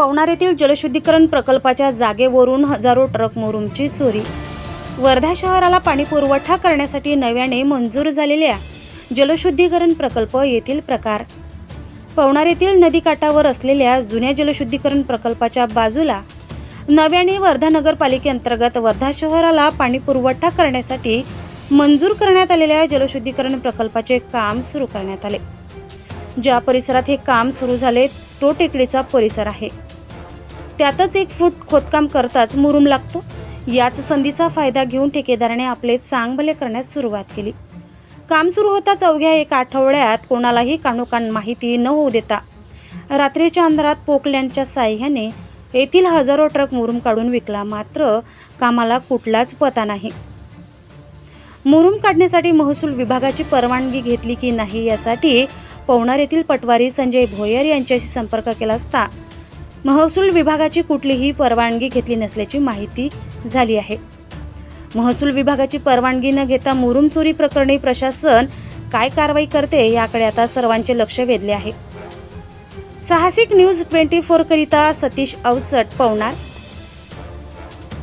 पवनार येथील जलशुद्धीकरण प्रकल्पाच्या जागेवरून हजारो ट्रक मोरूमची चोरी. वर्धा शहराला पाणी पुरवठा करण्यासाठी नव्याने मंजूर झालेल्या जलशुद्धीकरण प्रकल्प येथील प्रकार. पवनार येथील नदीकाठावर असलेल्या जुन्या जलशुद्धीकरण प्रकल्पाच्या बाजूला नव्याने वर्धा नगरपालिकेअंतर्गत वर्धा शहराला पाणी पुरवठा करण्यासाठी मंजूर करण्यात आलेल्या जलशुद्धीकरण प्रकल्पाचे काम सुरू करण्यात आले. ज्या परिसरात हे काम सुरू झाले तो टेकडीचा परिसर आहे. त्यातच एक फूट खोदकाम करताच मुरुम लागतो. याच संधीचा फायदा घेऊन ठेकेदाराने आपले चांगभले करण्यास सुरुवात केली. काम सुरू होताच अवघ्या एका आठवड्यात कोणालाही कानोकान माहिती न होऊ देता. रात्रीच्या अंधारात पोकलँडच्या साह्याने येथील हजारो ट्रक मुरुम काढून विकला. मात्र कामाला कुठलाच पता नाही. मुरुम काढण्यासाठी महसूल विभागाची परवानगी घेतली की नाही यासाठी पवनार येथील पटवारी संजय भोयर यांच्याशी संपर्क केला असता महसूल विभागाची कुठलीही परवानगी घेतली नसल्याची माहिती झाली आहे. महसूल विभागाची परवानगी न घेता मुरुम चोरी प्रकरणी प्रशासन काय कारवाई करते याकडे आता सर्वांचे लक्ष वेधले आहे. साहसिक न्यूज ट्वेंटी फोर करिता सतीश अवसट पवनार